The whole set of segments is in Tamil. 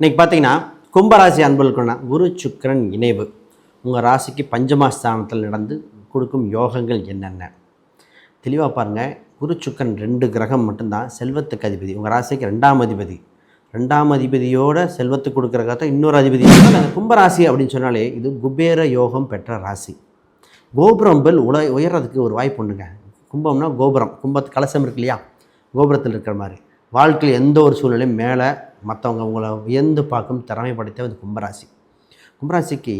இன்னைக்கு பார்த்தீங்கன்னா கும்பராசி அன்பர்களுக்குன்னா குரு சுக்கிரன் இணைவு. உங்கள் ராசிக்கு பஞ்சமாஸ்தானத்தில் நடந்து கொடுக்கும் யோகங்கள் என்னென்ன? தெளிவாக பாருங்கள் குரு சுக்கிரன் ரெண்டு கிரகம் மட்டும்தான் செல்வத்துக்கு அதிபதி. உங்கள் ராசிக்கு ரெண்டாம் அதிபதி. ரெண்டாம் அதிபதியோட செல்வத்துக்கு கொடுக்குற காலத்தில் இன்னொரு அதிபதி. கும்பராசி அப்படின்னு சொன்னாலே இது குபேர யோகம் பெற்ற ராசி. கோபுரம் பெல் உல உயர்றதுக்கு ஒரு வாய்ப்பு உண்டுங்க. கும்பம்னா கோபுரம். கும்பத்து கலசம் இருக்கு இல்லையா? கோபுரத்தில் இருக்கிற மாதிரி. வாழ்க்கையில் எந்த ஒரு சூழ்நிலையும் மேலே மற்றவங்க உங்களை வியந்து பார்க்கும் திறமை படைத்த அது கும்பராசி. கும்பராசிக்கு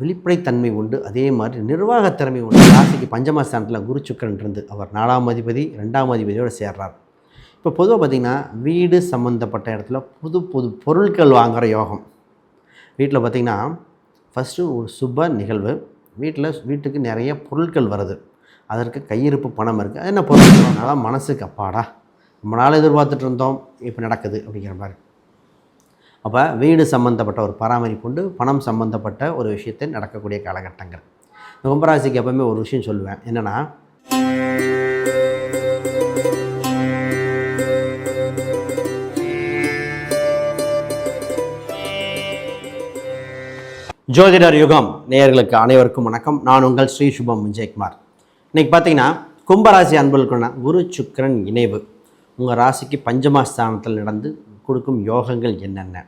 வெளிப்படைத்தன்மை உண்டு. அதே மாதிரி நிர்வாக திறமை உண்டு. ராசிக்கு பஞ்சமஸ்தானத்தில் குரு சுக்கரன் இருந்து அவர் நாலாம் அதிபதி ரெண்டாம் அதிபதியோடு சேர்றார். இப்போ பொதுவாக பார்த்திங்கன்னா வீடு சம்மந்தப்பட்ட இடத்துல புது புது பொருட்கள் வாங்குகிற யோகம். வீட்டில் பார்த்திங்கன்னா ஃபஸ்ட்டு ஒரு சுப நிகழ்வு. வீட்டில் வீட்டுக்கு நிறைய பொருட்கள் வருது. அதற்கு கையிருப்பு பணம் இருக்குது அது என்ன பொருள்? அதனால் மனசுக்கு அப்பாடா. ரொம்ப நாள் எதிர்பார்த்துட்டு இருந்தோம் இப்போ நடக்குது அப்படிங்கிற மாதிரி. அப்போ வீடு சம்மந்தப்பட்ட ஒரு பராமரிப்பு உண்டு பணம் சம்மந்தப்பட்ட ஒரு விஷயத்தை நடக்கக்கூடிய காலகட்டங்கள். கும்பராசிக்கு எப்பவுமே ஒரு விஷயம் சொல்லுவேன் என்னென்னா ஜோதிடர் யுகம் நேயர்களுக்கு அனைவருக்கும் வணக்கம். நான் உங்கள் ஸ்ரீ சுபம் விஜயகுமார். இன்னைக்கு பார்த்தீங்கன்னா கும்பராசி அன்புகளுக்குன்னா குரு சுக்கிரன் இணைவு. உங்கள் ராசிக்கு பஞ்சமாஸ்தானத்தில் நடந்து கொடுக்கும் யோகங்கள் என்னென்ன?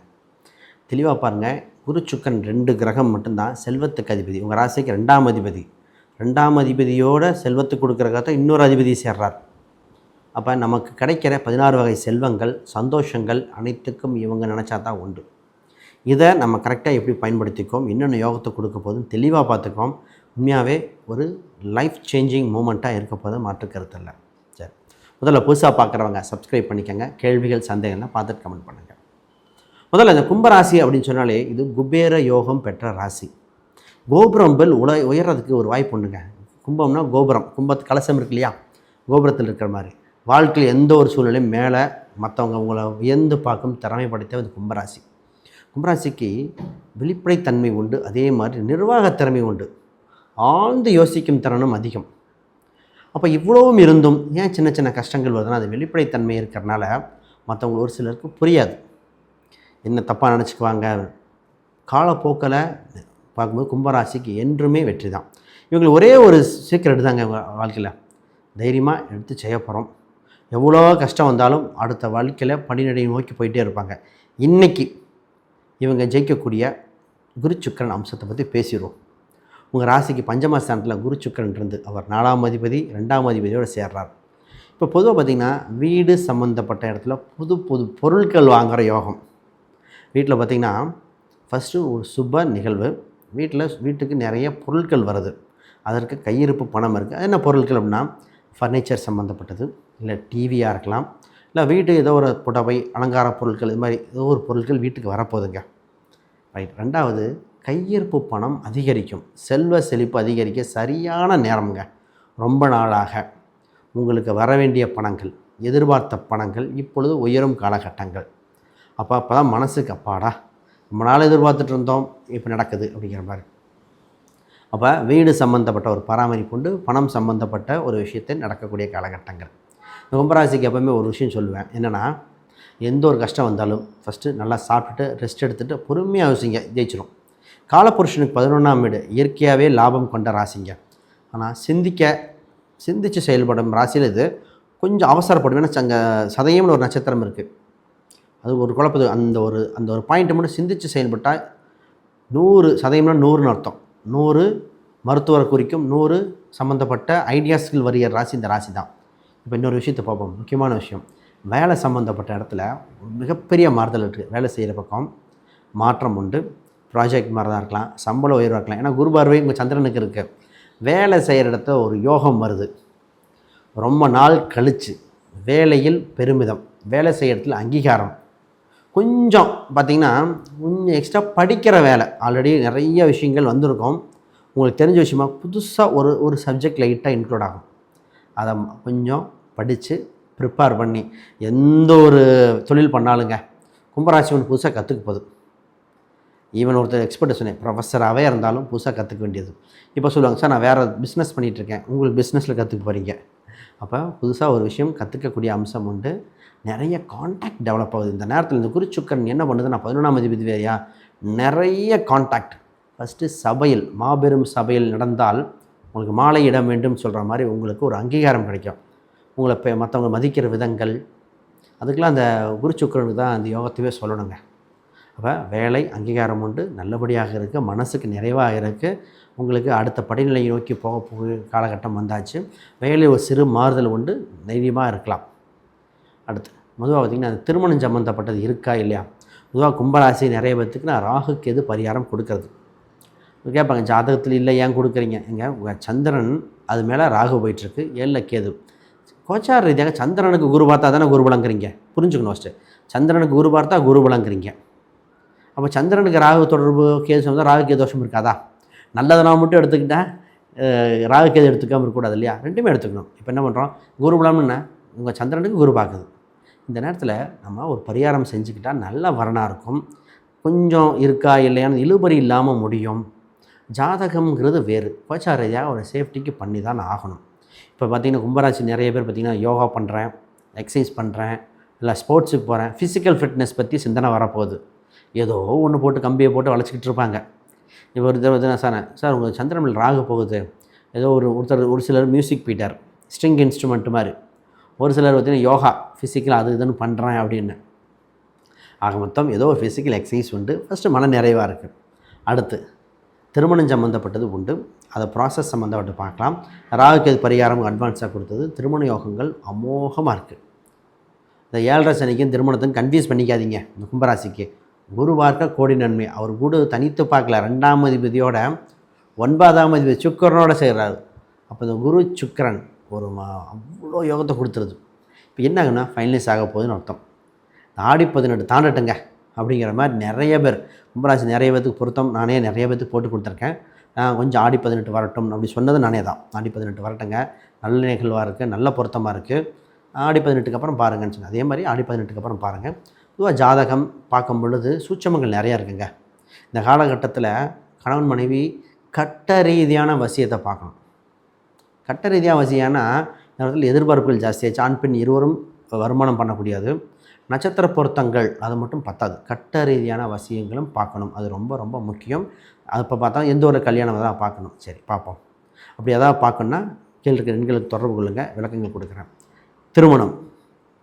தெளிவாக பாருங்கள் குரு ரெண்டு கிரகம் மட்டும்தான் செல்வத்துக்கு அதிபதி. உங்கள் ராசிக்கு ரெண்டாம் அதிபதி. ரெண்டாம் அதிபதியோட செல்வத்துக்கு கொடுக்குற காலத்தில் இன்னொரு அதிபதி சேர்றார். அப்போ நமக்கு கிடைக்கிற பதினாறு வகை செல்வங்கள் சந்தோஷங்கள் அனைத்துக்கும் இவங்க நினச்சா தான் உண்டு. இதை நம்ம கரெக்டாக எப்படி பயன்படுத்திக்கோம்? என்னென்ன யோகத்தை கொடுக்க போதும் தெளிவாக பார்த்துக்கோம். உண்மையாகவே ஒரு லைஃப் சேஞ்சிங் மூமெண்ட்டாக இருக்க போதும் மாற்று இல்லை. முதல்ல புதுசாக பார்க்குறவங்க சப்ஸ்கிரைப் பண்ணிக்கோங்க. கேள்விகள் சந்தேகம்னா பார்த்துட்டு கமெண்ட் பண்ணுங்கள் முதல்ல இந்த கும்பராசி அப்படின்னு சொன்னாலே இது குபேர யோகம் பெற்ற ராசி. கோபுரம் பெல் உல உயர்றதுக்கு ஒரு வாய்ப்பு உண்டுங்க. கும்பம்னா கோபுரம். கும்பத்து கலசம் இருக்கு இல்லையா? கோபுரத்தில் இருக்கிற மாதிரி. வாழ்க்கையில் எந்த ஒரு சூழ்நிலையும் மேலே மற்றவங்க உங்களை உயர்ந்து பார்க்கும் திறமை படைத்த அது கும்பராசி. கும்பராசிக்கு வெளிப்படைத்தன்மை உண்டு. அதே மாதிரி நிர்வாகத் திறமை உண்டு. ஆழ்ந்து யோசிக்கும் திறனும் அதிகம். அப்போ இவ்வளவும் இருந்தும் ஏன் சின்ன சின்ன கஷ்டங்கள் வருதுன்னா அது வெளிப்படைத்தன்மை இருக்கிறனால மற்றவங்க ஒரு சிலருக்கு புரியாது. என்ன தப்பாக நினச்சிக்குவாங்க? காலப்போக்கில் பார்க்கும்போது கும்பராசிக்கு என்றுமே வெற்றி தான். இவங்களுக்கு ஒரே ஒரு சீக்கிரம் தாங்க வாழ்க்கையில். தைரியமாக எடுத்து செய்ய போகிறோம் எவ்வளோ கஷ்டம் வந்தாலும் அடுத்த வாழ்க்கையில் பணிநடை நோக்கி போயிட்டே இருப்பாங்க. இன்றைக்கி இவங்க ஜெயிக்கக்கூடிய குருச்சுக்கரன் அம்சத்தை பற்றி பேசிடுவோம். உங்கள் ராசிக்கு பஞ்சமஸ்தானத்தில் குரு சுக்கரன் இருந்து அவர் நாலாம் அதிபதி ரெண்டாம் அதிபதியோடு சேர்றார். இப்போ பொதுவாக பார்த்திங்கன்னா வீடு சம்மந்தப்பட்ட இடத்துல புது புது பொருட்கள் வாங்குகிற யோகம். வீட்டில் பார்த்திங்கன்னா ஃபஸ்ட்டு ஒரு சுப நிகழ்வு. வீட்டில் வீட்டுக்கு நிறைய பொருட்கள் வருது. அதற்கு கையிருப்பு பணம் இருக்குது. அது என்ன பொருட்கள் அப்படின்னா ஃபர்னிச்சர் சம்மந்தப்பட்டது இல்லை டிவியாக இருக்கலாம். இல்லை வீட்டு ஏதோ ஒரு புடவை அலங்கார பொருட்கள் இது மாதிரி ஏதோ ஒரு பொருட்கள் வீட்டுக்கு வரப்போகுதுங்க. ரைட் ரெண்டாவது கையிருப்பு பணம் அதிகரிக்கும். செல்வ செழிப்பு அதிகரிக்க சரியான நேரம்ங்க. ரொம்ப நாளாக உங்களுக்கு வர வேண்டிய பணங்கள் எதிர்பார்த்த பணங்கள் இப்பொழுது உயரும் காலகட்டங்கள். அப்போ அப்போ தான் மனசுக்கு அப்பாடா ரொம்ப நாள் எதிர்பார்த்துட்டு இருந்தோம் இப்போ நடக்குது அப்படிங்கிற மாதிரி. அப்போ வீடு சம்மந்தப்பட்ட ஒரு பராமரிப்பு உண்டு பணம் சம்மந்தப்பட்ட ஒரு விஷயத்தை நடக்கக்கூடிய காலகட்டங்கள். கும்பராசிக்கு எப்போவுமே ஒரு விஷயம் சொல்லுவேன் என்னென்னா எந்த ஒரு கஷ்டம் வந்தாலும் ஃபஸ்ட்டு நல்லா சாப்பிட்டுட்டு ரெஸ்ட் எடுத்துகிட்டு பொறுமையாக யோசிங்க ஜெயிச்சிடும் காலப்புருஷனுக்கு பதினொன்றாம் வீடு இயற்கையாகவே லாபம் கொண்ட ராசிங்க. ஆனால் சிந்திக்க சிந்தித்து செயல்படும் ராசியில் இது கொஞ்சம் அவசரப்படும். ஏன்னா அங்கே சதயம்னு ஒரு நட்சத்திரம் இருக்குது அது ஒரு குழப்பது அந்த ஒரு அந்த ஒரு பாயிண்ட்டை மட்டும் சிந்தித்து செயல்பட்டால் நூறு சதயம்னா நூறுன்னு அர்த்தம். நூறு மருத்துவரை குறிக்கும் நூறு சம்மந்தப்பட்ட ஐடியாஸ்கள் வருகிற ராசி இந்த ராசி தான். இப்போ இன்னொரு விஷயத்தை பார்ப்போம். முக்கியமான விஷயம். வேலை சம்மந்தப்பட்ட இடத்துல மிகப்பெரிய மாறுதல் இருக்குது வேலை செய்கிற பக்கம் மாற்றம் உண்டு. ப்ராஜெக்ட் மாதிரி தான் இருக்கலாம் சம்பள உயர்வாக இருக்கலாம். ஏன்னா குரு பார்வை உங்கள் சந்திரனுக்கு இருக்குது வேலை செய்கிற இடத்துல ஒரு யோகம் வருது. ரொம்ப நாள் கழித்து வேலையில் பெருமிதம். வேலை செய்கிற இடத்துல அங்கீகாரம். கொஞ்சம் பார்த்திங்கன்னா கொஞ்சம் எக்ஸ்ட்ரா படிக்கிற வேலை. ஆல்ரெடி நிறைய விஷயங்கள் வந்திருக்கும். உங்களுக்கு தெரிஞ்ச விஷயமா புதுசாக ஒரு ஒரு சப்ஜெக்ட் லைட்டாக இன்க்ளூட் ஆகும். அதை கொஞ்சம் படித்து ப்ரிப்பேர் பண்ணி எந்த ஒரு தொழில் பண்ணாலுங்க கும்பராசி ஒன்று புதுசாக கற்றுக்க போகுது. ஈவன் ஒருத்தர் எக்ஸ்பர்ட் சொன்னேன் ப்ரொஃபஸராகவே இருந்தாலும் புதுசாக கற்றுக்க வேண்டியது. இப்போ சொல்லுவாங்க சார் நான் வேறு பிஸ்னஸ் பண்ணிகிட்ருக்கேன் உங்களுக்கு பிஸ்னஸில் கற்றுக்க போகிறீங்க அப்போ புதுசாக ஒரு விஷயம் கற்றுக்கக்கூடிய அம்சம் உண்டு. நிறைய காண்டாக்ட் டெவலப் ஆகுது. இந்த நேரத்தில் இந்த குருச்சுக்கரன் என்ன பண்ணுது நான் பதினொன்றாம் அதிபதி வேறையா? நிறைய காண்டாக்ட் ஃபஸ்ட்டு சபையில் மாபெரும் சபையில் நடந்தால் உங்களுக்கு மாலை இடம் வேண்டும் சொல்கிற மாதிரி உங்களுக்கு ஒரு அங்கீகாரம் கிடைக்கும். உங்களை இப்போ மற்றவங்க மதிக்கிற விதங்கள். அதுக்கெலாம் அந்த குருச்சுக்கரனுக்கு தான் அந்த யோகத்தையே சொல்லணுங்க. அப்போ வேலை அங்கீகாரம் உண்டு நல்லபடியாக இருக்க மனசுக்கு நிறைவாக இருக்க. உங்களுக்கு அடுத்த படிநிலையை நோக்கி போக போக காலகட்டம் வந்தாச்சு. வேலை ஒரு சிறு மாறுதல் உண்டு தைரியமாக இருக்கலாம். அடுத்து பொதுவாக பார்த்திங்கன்னா அந்த திருமணம் சம்மந்தப்பட்டது இருக்கா இல்லையா? பொதுவாக கும்பராசி நிறைய பேர்த்துக்கு நான் ராகுக்கு எது பரிகாரம் கொடுக்கறது. கேட்பாங்க ஜாதகத்தில் இல்லை ஏன் கொடுக்குறீங்க? எங்க உங்கள் சந்திரன் அது மேலே ராகு போயிட்டுருக்கு ஏழில் கேது. கோச்சார ரீதியாக சந்திரனுக்கு குரு பார்த்தா தானே குருபலங்கிறீங்க புரிஞ்சுக்கணும் ஃபஸ்ட்டு சந்திரனுக்கு குரு பார்த்தா குருபலங்கிறீங்க அப்போ சந்திரனுக்கு ராகு தொடர்பு கேது சொன்னால் ராகு தோஷம் இருக்காதா? நல்லதெல்லாம் மட்டும் எடுத்துக்கிட்டேன் ராகு எடுத்துக்காமல் இருக்கக்கூடாது இல்லையா? ரெண்டுமே எடுத்துக்கணும். இப்போ என்ன பண்ணுறோம் குருபலம் என்ன? உங்கள் சந்திரனுக்கு குரு பார்க்குது இந்த நேரத்தில் நம்ம ஒரு பரிகாரம் செஞ்சுக்கிட்டால் நல்ல வரனாக இருக்கும். கொஞ்சம் இருக்கா இல்லையான்னு இழுபறி இல்லாமல் முடியும். ஜாதகம்ங்கிறது வேறு. கோச்சார ரீதியாக ஒரு சேஃப்டிக்கு பண்ணி தான் ஆகணும். இப்போ பார்த்திங்கன்னா கும்பராசி நிறைய பேர் பார்த்திங்கன்னா யோகா பண்ணுறேன் எக்ஸசைஸ் பண்ணுறேன் இல்லை ஸ்போர்ட்ஸுக்கு போகிறேன் ஃபிசிக்கல் ஃபிட்னஸ் பற்றி சிந்தனை வரப்போகுது. ஏதோ ஒன்று போட்டு கம்பியை போட்டு வளைச்சிக்கிட்டு இருப்பாங்க. இப்போ ஒரு தடவை நான் சார் சார் உங்கள் சந்திரமில் ராக போகுது. ஏதோ ஒரு ஒருத்தர் ஒரு சிலர் மியூசிக் பீட்டர் ஸ்ட்ரிங் இன்ஸ்ட்ருமெண்ட் மாதிரி. ஒரு சிலர் பார்த்திங்கன்னா யோகா ஃபிசிக்கல் அது இதுன்னு பண்ணுறேன் அப்படின்னு. ஆக மொத்தம் ஏதோ ஒரு ஃபிசிக்கல் எக்ஸசைஸ் உண்டு. ஃபஸ்ட்டு மன நிறைவாக இருக்குது அடுத்து திருமணம் சம்மந்தப்பட்டது உண்டு. அதை ப்ராசஸ் சம்மந்தப்பட்டு பார்க்கலாம். ராகுக்கு அது பரிகாரம் அட்வான்ஸாக கொடுத்தது. திருமண யோகங்கள் அமோகமாக இருக்குது இந்த ஏழரை சனிக்கும் திருமணத்துக்கும் கன்ஃபியூஸ் பண்ணிக்காதீங்க. இந்த கும்பராசிக்கு. குரு பார்க்க கோடி நன்மை. அவர் கூட தனித்து பார்க்கல. ரெண்டாம் அதிபதியோட ஒன்பதாம் அதிபதி சுக்கரனோட செய்கிறாரு அப்போ இந்த குரு சுக்கரன் ஒரு அவ்வளோ யோகத்தை கொடுத்துருது. இப்போ என்ன என்னாகுன்னா ஃபைனலைஸ் ஆக போகுதுன்னு அர்த்தம். ஆடி பதினெட்டு தாண்டட்டுங்க அப்படிங்கிற மாதிரி நிறைய பேர் கும்பராசி நிறைய பேத்துக்கு பொருத்தம். நானே நிறைய பேத்துக்கு போட்டு கொடுத்துருக்கேன். நான் கொஞ்சம் ஆடி பதினெட்டு வரட்டும் அப்படி சொன்னது நானே தான். ஆடி பதினெட்டு வரட்டுங்க. நல்ல நிகழ்வாக இருக்குது நல்ல பொருத்தமாக இருக்குது ஆடி பதினெட்டுக்கு அப்புறம் பாருங்கன்னு சொன்னேன். அதே மாதிரி ஆடி பதினெட்டுக்கு அப்புறம் பாருங்கள் பொதுவாக ஜாதகம் பார்க்கும் பொழுது சூட்சமங்கள் நிறையா இருக்குங்க. இந்த காலகட்டத்தில் கணவன் மனைவி கட்ட ரீதியான வசியத்தை பார்க்கணும். கட்ட ரீதியாக வசியானா இந்த இடத்துல எதிர்பார்ப்புகள் ஜாஸ்தியாச்சு. ஆண் பெண் இருவரும் வருமானம் பண்ணக்கூடியது. நட்சத்திர பொருத்தங்கள் அது மட்டும் பத்தாது. கட்ட ரீதியான வசியங்களும் பார்க்கணும். அது ரொம்ப ரொம்ப முக்கியம். அது இப்போ பார்த்தா எந்த ஒரு கல்யாணம் தான் பார்க்கணும். சரி பார்ப்போம். அப்படி எதாவது பார்க்கணுன்னா கீழே இருக்கிற எண்களுக்கு தொடர்பு கொள்ளுங்கள் விளக்கங்கள் கொடுக்குறேன். திருமணம்.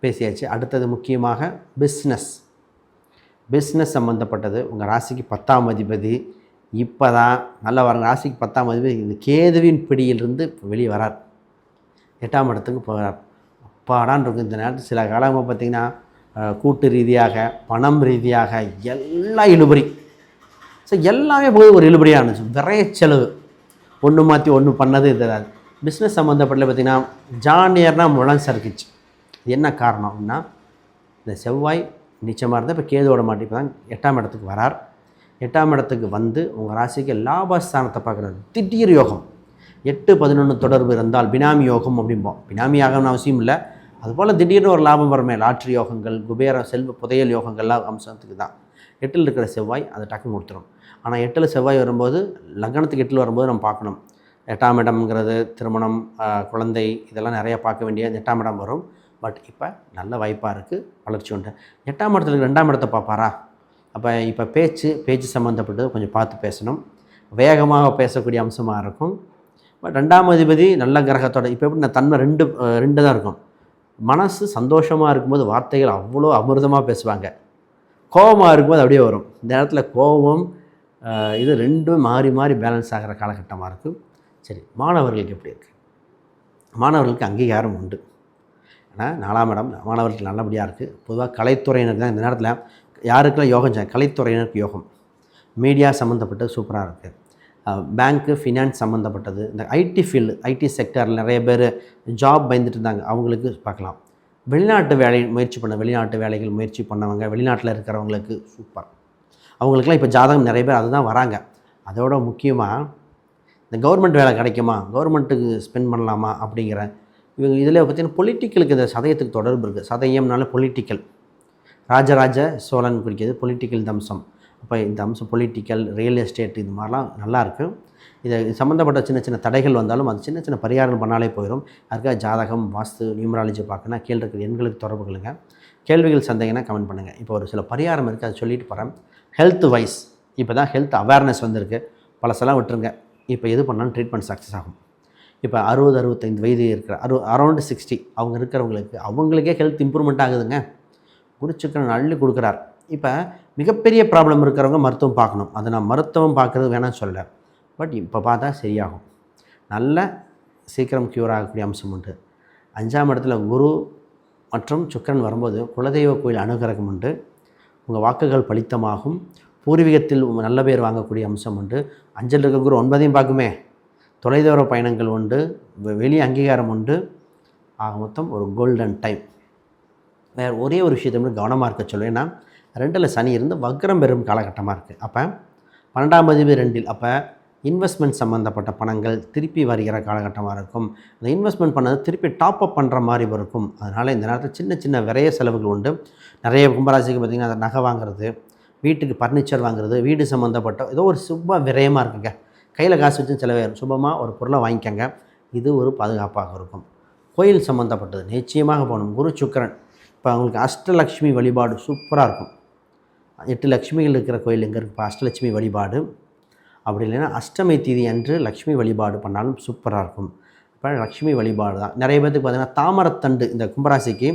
பேசியாச்சு. அடுத்தது முக்கியமாக பிஸ்னஸ் பிஸ்னஸ் சம்மந்தப்பட்டது உங்கள் ராசிக்கு பத்தாம் அதிபதி. இப்போ தான் நல்லா வர ராசிக்கு பத்தாம் அதிபதி இந்த கேதுவின் பிடியிலிருந்து வெளியே வரார். எட்டாம் இடத்துக்கு போகிறார் அப்பாடான் இருக்கும் இந்த நேரத்தில். சில காலமாக பார்த்திங்கன்னா கூட்டு ரீதியாக பணம் ரீதியாக எல்லா இழுபறி. ஸோ எல்லாமே போய் ஒரு இழுபறியாக இருந்துச்சு விரைய செலவு. ஒன்று மாற்றி ஒன்று பண்ணது இது பிஸ்னஸ் சம்மந்தப்பட்ட பார்த்திங்கன்னா ஜானியர்னால் முழம் சறுக்குச்சு. என்ன காரணம் அப்படின்னா இந்த செவ்வாய் நிச்சயமாக இருந்தால் இப்போ கேதுவோட மாட்டி இப்போ தான் எட்டாம் இடத்துக்கு வரார். எட்டாம் இடத்துக்கு வந்து உங்கள் ராசிக்கு லாபஸ்தானத்தை பார்க்குறது திடீர் யோகம். எட்டு பதினொன்று தொடர்பு இருந்தால் பினாமி யோகம் அப்படிம்போம். பினாமி யாகம்னு அவசியம் இல்லை. அதுபோல் திடீர்னு ஒரு லாபம் வருமே. லாட்ரி யோகங்கள் குபேர செல்வ புதையல் யோகங்கள்லாம் அம்சத்துக்கு தான். எட்டில் இருக்கிற செவ்வாய் அதை டக்குன்னு கொடுத்துரும். ஆனால் எட்டில் செவ்வாய் வரும்போது லக்னத்துக்கு எட்டில் வரும்போது நம்ம பார்க்கணும். எட்டாம் இடம்ங்கிறது திருமணம் குழந்தை இதெல்லாம் நிறையா பார்க்க வேண்டிய எட்டாம் இடம் வரும். பட் இப்போ நல்ல வாய்ப்பாக இருக்குது வளர்ச்சி உண்டு. எட்டாம் இடத்துல ரெண்டாம் இடத்தை பார்ப்பாரா? அப்போ இப்போ பேச்சு பேச்சு சம்மந்தப்பட்டது கொஞ்சம் பார்த்து பேசணும். வேகமாக பேசக்கூடிய அம்சமாக இருக்கும். பட் ரெண்டாம் அதிபதி நல்ல கிரகத்தோட இப்போ எப்படி நான் தன்மை ரெண்டு ரெண்டு தான் இருக்கும். மனசு சந்தோஷமாக இருக்கும்போது வார்த்தைகள் அவ்வளோ அமிர்தமாக பேசுவாங்க. கோபமாக இருக்கும்போது அப்படியே வரும். இந்த நேரத்தில் கோபம் இது ரெண்டும் மாறி மாறி பேலன்ஸ் ஆகிற காலகட்டமாக இருக்குது சரி மாணவர்களுக்கு எப்படி இருக்குது மாணவர்களுக்கு அங்கீகாரம் உண்டு. ஏன்னா நாலாம் இடம் மாணவர்களுக்கு நல்லபடியாக இருக்குது பொதுவாக கலைத்துறையினருக்கு தான் இந்த நேரத்தில் யாருக்கெல்லாம் யோகம் செய்ய கலைத்துறையினருக்கு யோகம். மீடியா சம்மந்தப்பட்டது சூப்பராக இருக்குது பேங்க்கு ஃபினான்ஸ் சம்மந்தப்பட்டது இந்த ஐடி ஃபீல்டு ஐடி செக்டரில் நிறைய பேர் ஜாப் பயந்துட்டு இருந்தாங்க. அவங்களுக்கு பார்க்கலாம். வெளிநாட்டு வேலை முயற்சி பண்ண வெளிநாட்டு வேலைகள் முயற்சி பண்ணவங்க வெளிநாட்டில் இருக்கிறவங்களுக்கு சூப்பர் அவங்களுக்குலாம் இப்போ ஜாதகம் நிறைய பேர் அதுதான் வராங்க. அதோட முக்கியமாக இந்த கவர்மெண்ட் வேலை கிடைக்குமா? கவர்மெண்ட்டுக்கு ஸ்பெண்ட் பண்ணலாமா? அப்படிங்கிற இவங்க இதில் பார்த்தீங்கன்னா பொலிட்டிக்கலுக்கு இந்த சதயத்துக்கு தொடர்பு இருக்குது சதயம்னால பொலிட்டிக்கல் ராஜராஜ சோழன் குறிக்கிறது பொலிட்டிக்கல் தம்சம். அப்போ இந்த அம்சம் பொலிட்டிக்கல் ரியல் எஸ்டேட் இது மாதிரிலாம் நல்லாயிருக்கு இதை இது சம்மந்தப்பட்ட சின்ன சின்ன தடைகள் வந்தாலும் அது சின்ன சின்ன பரிகாரம் பண்ணாலே போயிடும் அதுக்காக ஜாதகம் வாஸ்து நியூமராலஜி பார்க்கணும் கீழே இருக்கிற எண்களுக்கு தொடர்பு கொள்ளுங்க. கேள்விகள் சந்தேகம்னா கமெண்ட் பண்ணுங்கள் இப்போ ஒரு சில பரிகாரம் இருக்குது அதை சொல்லிட்டு போகிறேன் ஹெல்த் வைஸ் இப்போ தான் ஹெல்த் அவேர்னஸ் வந்திருக்கு. பழசெல்லாம் விட்டுருங்க. இப்போ எது பண்ணாலும் ட்ரீட்மெண்ட் சக்ஸஸ் ஆகும். இப்போ அறுபது அறுபத்தைந்து வயது இருக்கிற அறு அரௌண்டு சிக்ஸ்டி அவங்க இருக்கிறவங்களுக்கு அவங்களுக்கே ஹெல்த் இம்ப்ரூவ்மெண்ட் ஆகுதுங்க. குடிச்சுக்கணும் அள்ளி கொடுக்குறார். இப்போ மிகப்பெரிய ப்ராப்ளம் இருக்கிறவங்க மருத்துவம் பார்க்கணும். அதை நான் மருத்துவம் பார்க்குறது வேணாம்னு சொல்லலை. பட் இப்போ பார்த்தா சரியாகும். நல்ல சீக்கிரம் க்யூர் ஆகக்கூடிய அம்சம் உண்டு. அஞ்சாம் இடத்துல குரு மற்றும் சுக்கிரன் வரும்போது குலதெய்வ கோயில் அனுகிரகம் உண்டு. உங்கள் வாக்குகள் பலித்தமாகும். பூர்வீகத்தில் நல்ல பேர் வாங்கக்கூடிய அம்சம் உண்டு. அஞ்சல் இருக்க குரு ஒன்பதையும் பார்க்குமே. தொலைதூர பயணங்கள் உண்டு வெளி அங்கீகாரம் உண்டு. ஆக மொத்தம் ஒரு கோல்டன் டைம் வேறு ஒரே ஒரு விஷயத்தை மட்டும் கவனமாக இருக்க சொல்லுவேன் ஏன்னா ரெண்டில் சனி இருந்து வக்ரம் பெறும் காலகட்டமாக இருக்குது அப்போ பன்னெண்டாம் பதிவு ரெண்டில் அப்போ இன்வெஸ்ட்மெண்ட் சம்மந்தப்பட்ட பணங்கள் திருப்பி வருகிற காலகட்டமாக இருக்கும். அந்த இன்வெஸ்ட்மெண்ட் பண்ணது திருப்பி டாப் அப் பண்ணுற மாதிரி இருக்கும். அதனால் இந்த நேரத்தில் சின்ன சின்ன விரைய செலவுகள் உண்டு. நிறைய கும்பராசிக்கு பார்த்திங்கன்னா அந்த நகை வாங்குறது வீட்டுக்கு ஃபர்னிச்சர் வாங்குறது வீடு சம்மந்தப்பட்ட ஏதோ ஒரு சுப விரயமாக இருக்குங்க. கையில் காசு வச்சு செலவாயிடும் சுபமாக ஒரு பொருளை வாங்கிக்கோங்க. இது ஒரு பாதுகாப்பாக இருக்கும். கோயில் சம்மந்தப்பட்டது நிச்சயமாக போகணும். குரு சுக்கிரன். இப்போ அவங்களுக்கு அஷ்டலக்ஷ்மி வழிபாடு சூப்பராக இருக்கும். எட்டு லக்ஷ்மிகள் இருக்கிற கோயில் எங்கே இருக்குது இப்போ அஷ்டலட்சுமி வழிபாடு. அப்படி இல்லைன்னா அஷ்டமி தீதி அன்று லக்ஷ்மி வழிபாடு பண்ணாலும் சூப்பராக இருக்கும். இப்போ லக்ஷ்மி வழிபாடு தான். நிறைய பேர்த்துக்கு பார்த்தீங்கன்னா தாமரத்தண்டு இந்த கும்பராசிக்கு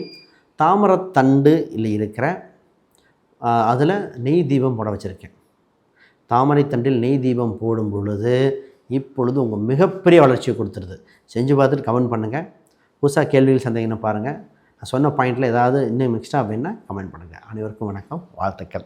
தாமரத்தண்டு இல்லை இருக்கிற அதில் நெய் தீபம் போட வச்சுருக்கேன். தாமரைத்தண்டில் நெய் தீபம் போடும் பொழுது இப்பொழுது உங்கள் மிகப்பெரிய வளர்ச்சியை கொடுத்துருது. செஞ்சு பார்த்துட்டு கமெண்ட் பண்ணுங்கள் புதுசாக கேள்விகள் சந்தேகம்னு பாருங்கள் நான் சொன்ன பாயிண்டில் ஏதாவது இன்னும் எக்ஸ்ட்ரா அப்படின்னா கமெண்ட் பண்ணுங்கள் அனைவருக்கும் வணக்கம். வாழ்த்துக்கள்.